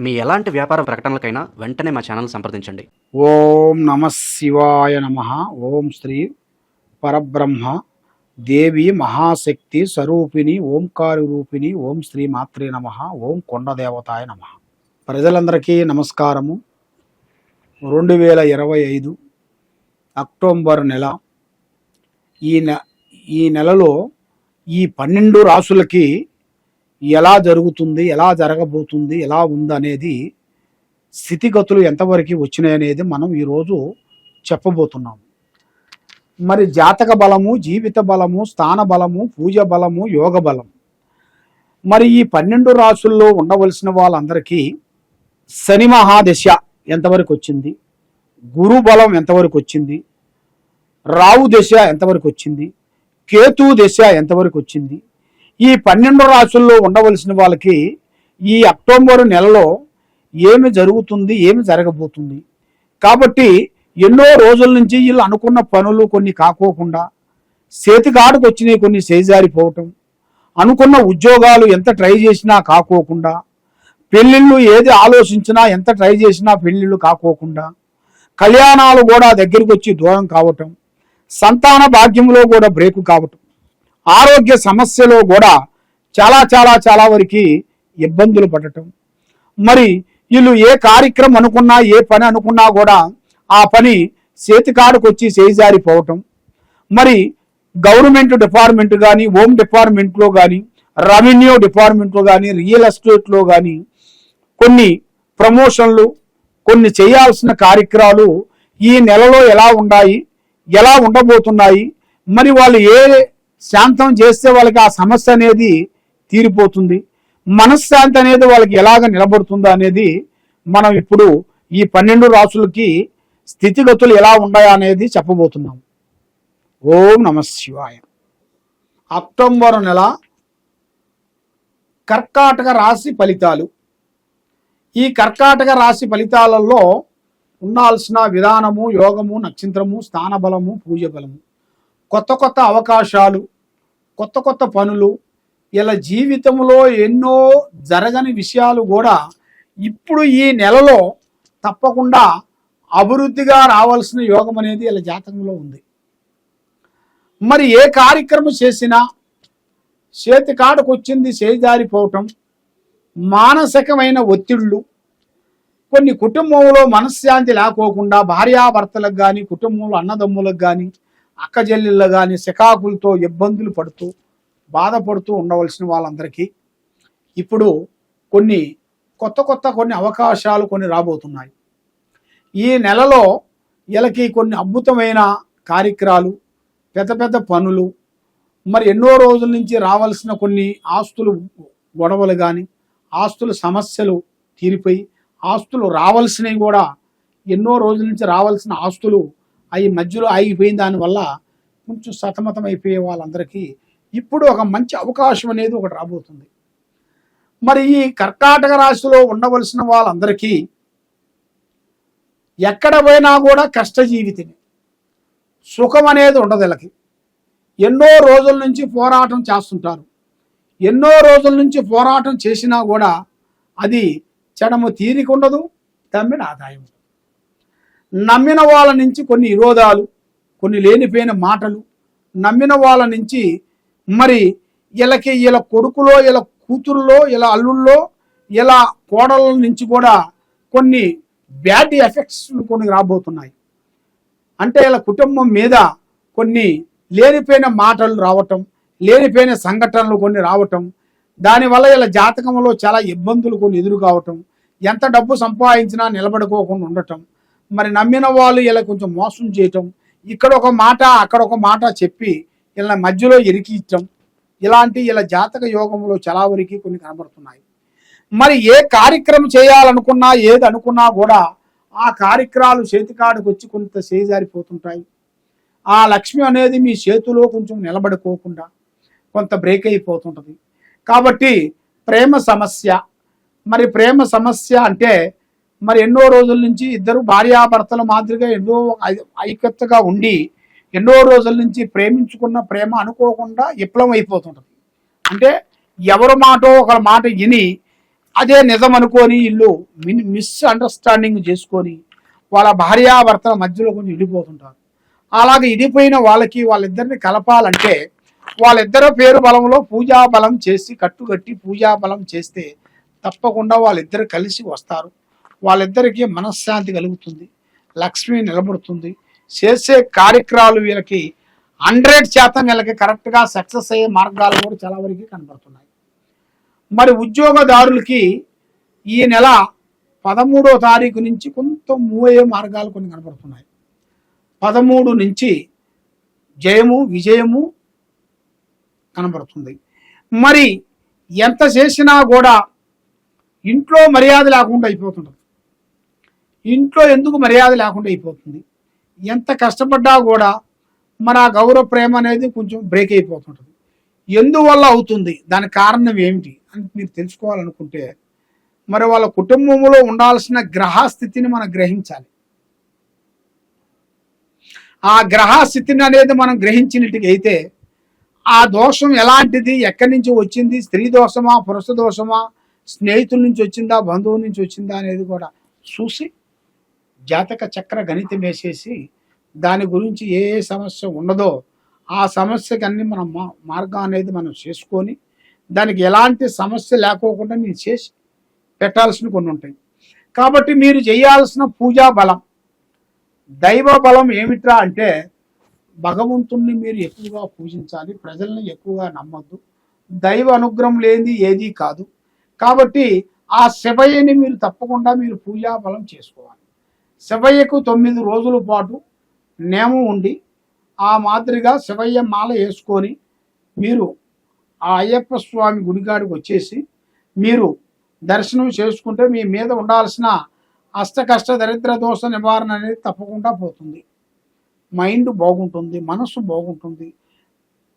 మీ ఎలాంటి వ్యాపార ప్రకటనలకైనా వెంటనే మా ఛానల్ సంప్రదించండి. ఓం నమ శివాయ నమ. ఓం శ్రీ పరబ్రహ్మ దేవి మహాశక్తి స్వరూపిణి ఓంకారి రూపిణి. ఓం శ్రీ మాత్రే నమ. ఓం కొండదేవతాయ నమ. ప్రజలందరికీ నమస్కారము. రెండు వేల ఇరవై ఐదు అక్టోబర్ నెల. ఈ నె ఈ నెలలో ఈ పన్నెండు రాసులకి ఎలా జరుగుతుంది ఎలా జరగబోతుంది ఎలా ఉందనేది స్థితిగతులు ఎంతవరకు వచ్చినాయి అనేది మనం ఈరోజు చెప్పబోతున్నాం. మరి జాతక బలము జీవిత బలము స్థాన బలము పూజ బలము యోగ బలం. మరి ఈ పన్నెండు రాసుల్లో ఉండవలసిన వాళ్ళందరికీ శని మహాదశ ఎంతవరకు వచ్చింది? గురు బలం ఎంతవరకు వచ్చింది? రావు దశ ఎంతవరకు వచ్చింది? కేతు దశ ఎంతవరకు వచ్చింది? ఈ పన్నెండు రాసుల్లో ఉండవలసిన వాళ్ళకి ఈ అక్టోబర్ నెలలో ఏమి జరుగుతుంది ఏమి జరగబోతుంది? కాబట్టి ఎన్నో రోజుల నుంచి వీళ్ళు అనుకున్న పనులు కొన్ని కాకోకుండా చేతికాడుకు వచ్చినాయి కొన్ని చేజారిపోవటం అనుకున్న ఉద్యోగాలు ఎంత ట్రై చేసినా కాకోకుండా పెళ్ళిళ్ళు ఏది ఆలోచించినా ఎంత ట్రై చేసినా పెళ్ళిళ్ళు కాకోకుండా కళ్యాణాలు కూడా దగ్గరికి వచ్చి దూరం కావటం సంతాన భాగ్యంలో కూడా బ్రేకు కావటం. ఆరోగ్య సమస్యలో కూడా చాలా చాలా చాలా వరకు ఇబ్బందులు పడటం. మరి వీళ్ళు ఏ కార్యక్రమం అనుకున్నా ఏ పని అనుకున్నా కూడా ఆ పని చేతికాడుకొచ్చి చేజారిపోవటం. మరి గవర్నమెంట్ డిపార్ట్మెంట్ కానీ హోమ్ డిపార్ట్మెంట్లో కానీ రెవెన్యూ డిపార్ట్మెంట్లో కానీ రియల్ ఎస్టేట్లో కానీ కొన్ని ప్రమోషన్లు కొన్ని చేయాల్సిన కార్యక్రమాలు ఈ నెలలో ఎలా ఉన్నాయి ఎలా ఉండబోతున్నాయి మరి వాళ్ళు ఏ శాంతం చేస్తే వాళ్ళకి ఆ సమస్య అనేది తీరిపోతుంది. మనశ్శాంతి అనేది వాళ్ళకి ఎలాగ నిలబడుతుందో అనేది మనం ఇప్పుడు ఈ పన్నెండు రాసులకి స్థితిగతులు ఎలా ఉన్నాయా అనేది చెప్పబోతున్నాం. ఓం నమ శివాయ. అక్టోబర్ నెల కర్కాటక రాశి ఫలితాలు. ఈ కర్కాటక రాశి ఫలితాలలో ఉండాల్సిన విధానము యోగము నక్షత్రము స్థానబలము పూజ బలము కొత్త కొత్త అవకాశాలు కొత్త కొత్త పనులు ఇలా జీవితంలో ఎన్నో జరగని విషయాలు కూడా ఇప్పుడు ఈ నెలలో తప్పకుండా అభివృద్ధిగా రావాల్సిన యోగం అనేది ఇలా జాతకంలో ఉంది. మరి ఏ కార్యక్రమం చేసినా చేతి కాడకు వచ్చింది చేజారిపోవటం మానసికమైన ఒత్తిళ్ళు కొన్ని కుటుంబంలో మనశ్శాంతి లేకోకుండా భార్యాభర్తలకు కానీ కుటుంబంలో అన్నదమ్ములకు కానీ అక్క కానీ సికాకులతో ఇబ్బందులు పడుతూ బాధపడుతూ ఉండవలసిన వాళ్ళందరికీ ఇప్పుడు కొన్ని కొత్త కొత్త కొన్ని అవకాశాలు కొన్ని రాబోతున్నాయి. ఈ నెలలో వీళ్ళకి కొన్ని అద్భుతమైన కార్యక్రమాలు పెద్ద పెద్ద పనులు మరి ఎన్నో రోజుల నుంచి రావాల్సిన కొన్ని ఆస్తులు గొడవలు కానీ ఆస్తుల సమస్యలు తీరిపోయి ఆస్తులు రావాల్సినవి కూడా ఎన్నో రోజుల నుంచి రావాల్సిన ఆస్తులు అవి మధ్యలో ఆగిపోయిన దానివల్ల కొంచెం సతమతం అయిపోయే వాళ్ళందరికీ ఇప్పుడు ఒక మంచి అవకాశం అనేది ఒకటి రాబోతుంది. మరి ఈ కర్కాటక రాశిలో ఉండవలసిన వాళ్ళందరికీ ఎక్కడ పోయినా కూడా కష్టజీవితమే. సుఖం అనేది ఉండదు వీళ్ళకి. ఎన్నో రోజుల నుంచి పోరాటం చేస్తుంటారు. ఎన్నో రోజుల నుంచి పోరాటం చేసినా కూడా అది చెడము తీరిక ఉండదు తమ్మిన ఆదాయం నమ్మిన వాళ్ళ నుంచి కొన్ని విరోధాలు కొన్ని లేనిపోయిన మాటలు నమ్మిన వాళ్ళ నుంచి మరి వీళ్ళకి వీళ్ళ కొడుకులో వీళ్ళ కూతురులో ఇలా అల్లుల్లో ఇలా కోడల నుంచి కూడా కొన్ని బ్యాడ్ ఎఫెక్ట్స్ కొన్ని రాబోతున్నాయి. అంటే ఇలా కుటుంబం మీద కొన్ని లేనిపోయిన మాటలు రావటం లేనిపోయిన సంఘటనలు కొన్ని రావటం దానివల్ల ఇలా జాతకంలో చాలా ఇబ్బందులు కొన్ని ఎదురు కావటం ఎంత డబ్బు సంపాదించినా నిలబడుకోకుండా ఉండటం మరి నమ్మిన వాళ్ళు ఇలా కొంచెం మోసం చేయటం ఇక్కడ ఒక మాట అక్కడ ఒక మాట చెప్పి ఇలా మధ్యలో ఇరికించటం ఇలాంటి ఇలా జాతక యోగంలో చాలా వరకు కొన్ని కనబడుతున్నాయి. మరి ఏ కార్యక్రమం చేయాలనుకున్నా ఏది అనుకున్నా కూడా ఆ కార్యక్రమాలు చేతికాడికి వచ్చి కొంత చేజారిపోతుంటాయి. ఆ లక్ష్మి అనేది మీ చేతిలో కొంచెం నిలబడుకోకుండా కొంత బ్రేక్ అయిపోతుంటుంది. కాబట్టి ప్రేమ సమస్య మరి ప్రేమ సమస్య అంటే మరి ఎన్నో రోజుల నుంచి ఇద్దరు భార్యాభర్తల మాదిరిగా ఎన్నో ఐ- ఐక్యతగా ఉండి ఎన్నో రోజుల నుంచి ప్రేమించుకున్న ప్రేమ అనుకోకుండా విప్లవం అయిపోతుంటుంది అంటే ఎవరి మాటో ఒకరి మాట విని అదే నిజం అనుకొని ఇల్లు మిస్ అండర్స్టాండింగ్ చేసుకొని వాళ్ళ భార్యాభర్తల మధ్యలో కొంచెం ఇడిపోతుంటారు అలాగే ఇడిపోయిన వాళ్ళకి వాళ్ళిద్దరిని కలపాలంటే వాళ్ళిద్దరి పేరు బలంలో పూజా బలం చేసి కట్టుకట్టి పూజా బలం చేస్తే తప్పకుండా వాళ్ళిద్దరు కలిసి వస్తారు. వాళ్ళిద్దరికీ మనశ్శాంతి కలుగుతుంది. లక్ష్మి నిలబడుతుంది. చేసే కార్యక్రమాలు వీళ్ళకి హండ్రెడ్ శాతం వీళ్ళకి కరెక్ట్గా సక్సెస్ అయ్యే మార్గాలు కూడా చాలా వరకు కనబడుతున్నాయి. మరి ఉద్యోగదారులకి ఈ నెల పదమూడో తారీఖు నుంచి కొంత మూవ్ అయ్యే మార్గాలు కొన్ని కనబడుతున్నాయి. పదమూడు నుంచి జయము విజయము కనబడుతుంది. మరి ఎంత చేసినా కూడా ఇంట్లో మర్యాద లేకుండా అయిపోతుంటుంది. ఇంట్లో ఎందుకు మర్యాద లేకుండా అయిపోతుంది? ఎంత కష్టపడ్డా కూడా మన గౌరవ ప్రేమ అనేది కొంచెం బ్రేక్ అయిపోతుంటుంది. ఎందువల్ల అవుతుంది? దాని కారణం ఏమిటి? అని మీరు తెలుసుకోవాలనుకుంటే మరి వాళ్ళ కుటుంబంలో ఉండాల్సిన గ్రహస్థితిని మనం గ్రహించాలి. ఆ గ్రహస్థితిని అనేది మనం గ్రహించినట్టుగైతే ఆ దోషం ఎలాంటిది? ఎక్కడి నుంచి వచ్చింది? స్త్రీ దోషమా? పురుష దోషమా? స్నేహితుల నుంచి వచ్చిందా? బంధువుల నుంచి వచ్చిందా? అనేది కూడా చూసి జాతక చక్ర గణితం వేసేసి దాని గురించి ఏ ఏ సమస్య ఉన్నదో ఆ సమస్యకి అన్ని మనం మా మార్గం అనేది మనం చేసుకొని దానికి ఎలాంటి సమస్య లేకోకుండా మీరు చేసి పెట్టాల్సిన కొన్ని ఉంటాయి. కాబట్టి మీరు చేయాల్సిన పూజా బలం దైవ బలం ఏమిట్రా అంటే భగవంతుణ్ణి మీరు ఎక్కువగా పూజించాలి ప్రజల్ని ఎక్కువగా నమ్మద్దు దైవ అనుగ్రహం లేనిది ఏదీ కాదు. కాబట్టి ఆ శివయ్యని మీరు తప్పకుండా మీరు పూజా బలం చేసుకోవాలి. శివయ్యకు తొమ్మిది రోజుల పాటు నేమం ఉండి ఆ మాదిరిగా శివయ్య మాల వేసుకొని మీరు ఆ అయ్యప్ప స్వామి గుడికాడికి వచ్చేసి మీరు దర్శనం చేసుకుంటే మీ మీద ఉండాల్సిన అష్ట కష్ట దరిద్ర దోష నివారణ అనేది తప్పకుండా పోతుంది. మైండ్ బాగుంటుంది మనసు బాగుంటుంది.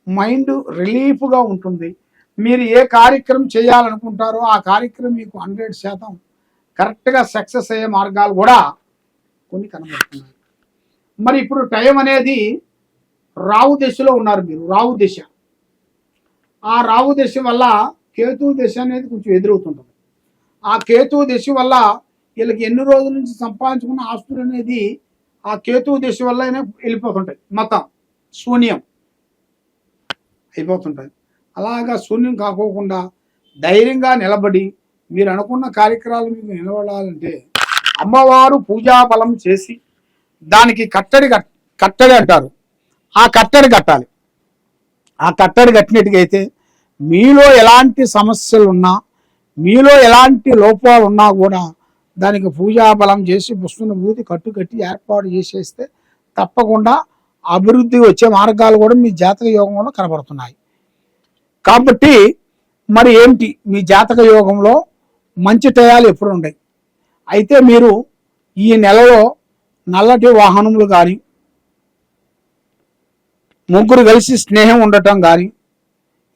మైండ్ రిలీఫ్గా ఉంటుంది. మీరు ఏ కార్యక్రమం చేయాలనుకుంటారో ఆ కార్యక్రమం మీకు హండ్రెడ్ శాతం కరెక్ట్గా సక్సెస్ అయ్యే మార్గాలు కూడా కొన్ని కనబడుతున్నాయి మరి ఇప్పుడు టైం అనేది రావు దశలో ఉన్నారు మీరు రావు దశ. ఆ రావు దశ వల్ల కేతు దశ అనేది కొంచెం ఎదురవుతుంటుంది. ఆ కేతు దశ వల్ల వీళ్ళకి ఎన్ని రోజుల నుంచి సంపాదించుకున్న ఆస్తులు అనేది ఆ కేతు దశ వల్ల వెళ్ళిపోతుంటాయి. మతం శూన్యం అయిపోతుంటాయి. అలాగా శూన్యం కాకోకుండా ధైర్యంగా నిలబడి మీరు అనుకున్న కార్యక్రమాలు మీకు నిలబడాలంటే అమ్మవారు పూజాబలం చేసి దానికి కట్టడి కట్టడి అంటారు. ఆ కట్టడి కట్టాలి. ఆ కట్టడి కట్టినట్టుగైతే మీలో ఎలాంటి సమస్యలు ఉన్నా మీలో ఎలాంటి లోపాలు ఉన్నా కూడా దానికి పూజాబలం చేసి పుష్పను బూతి కట్టు కట్టి ఏర్పాటు చేసేస్తే తప్పకుండా అభివృద్ధి వచ్చే మార్గాలు కూడా మీ జాతక యోగంలో కనబడుతున్నాయి. కాబట్టి మరి ఏంటి? మీ జాతక యోగంలో మంచి టయాలు ఎప్పుడు ఉన్నాయి అయితే మీరు ఈ నెలలో నల్లటి వాహనములు కానీ ముగ్గురు కలిసి స్నేహం ఉండటం కానీ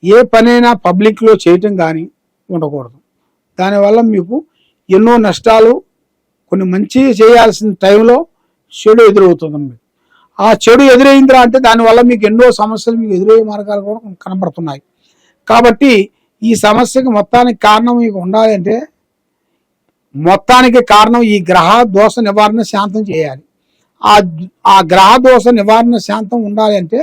ఏ పనైనా పబ్లిక్లో చేయటం కానీ ఉండకూడదు. దానివల్ల మీకు ఎన్నో నష్టాలు కొన్ని మంచి చేయాల్సిన టైంలో చెడు ఎదురవుతుంది మీకు ఆ చెడు ఎదురైందిరా అంటే దానివల్ల మీకు ఎన్నో సమస్యలు మీకు ఎదురయ్యే మార్గాలు కూడా కనబడుతున్నాయి. కాబట్టి ఈ సమస్యకు మొత్తానికి కారణం మీకు ఉండాలంటే మొత్తానికి కారణం ఈ గ్రహ దోష నివారణ శాంతం చేయాలి. ఆ ఆ గ్రహ దోష నివారణ శాంతం ఉండాలి అంటే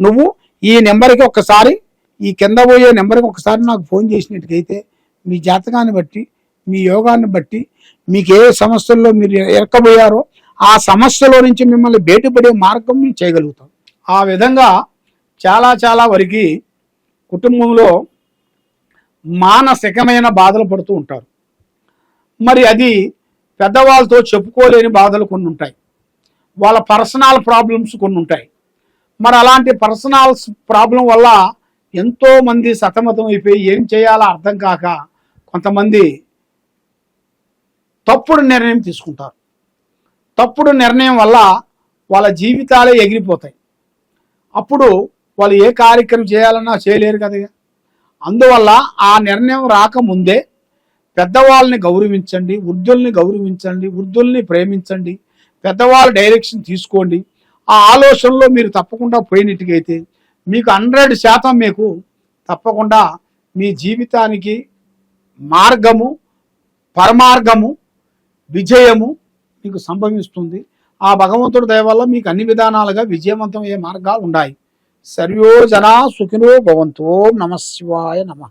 నువ్వు ఈ నెంబర్కి ఒక్కసారి ఈ కింద పోయే నెంబర్కి ఒకసారి నాకు ఫోన్ చేసినట్టుకైతే మీ జాతకాన్ని బట్టి మీ యోగాన్ని బట్టి మీకు ఏ సమస్యల్లో మీరు ఎరకబోయారో ఆ సమస్యలో నుంచి మిమ్మల్ని బయటపడే మార్గం మేము చేయగలుగుతాం. ఆ విధంగా చాలా చాలా వరకు కుటుంబంలో మానసికమైన బాధలు పడుతూ ఉంటారు. మరి అది పెద్దవాళ్ళతో చెప్పుకోలేని బాధలు కొన్ని ఉంటాయి. వాళ్ళ పర్సనల్ ప్రాబ్లమ్స్ కొన్ని ఉంటాయి. మరి అలాంటి పర్సనల్ ప్రాబ్లం వల్ల ఎంతోమంది సతమతం అయిపోయి ఏం చేయాలో అర్థం కాక కొంతమంది తప్పుడు నిర్ణయం తీసుకుంటారు. తప్పుడు నిర్ణయం వల్ల వాళ్ళ జీవితాలే ఎగిరిపోతాయి. అప్పుడు వాళ్ళు ఏ కార్యక్రమం చేయాలన్నా చేయలేరు కదా అందువల్ల ఆ నిర్ణయం రాకముందే పెద్దవాళ్ళని గౌరవించండి వృద్ధుల్ని గౌరవించండి వృద్ధుల్ని ప్రేమించండి పెద్దవాళ్ళ డైరెక్షన్ తీసుకోండి. ఆ ఆలోచనలో మీరు తప్పకుండా పోయినట్టుగైతే మీకు హండ్రెడ్ శాతం మీకు తప్పకుండా మీ జీవితానికి మార్గము పరమార్గము విజయము మీకు సంభవిస్తుంది. ఆ భగవంతుడి దయ వల్ల మీకు అన్ని విధానాలుగా విజయవంతమయ్యే మార్గాలు ఉన్నాయి సర్వోజన సుఖినో భవంతో. ఓం నమ శివాయ నమ.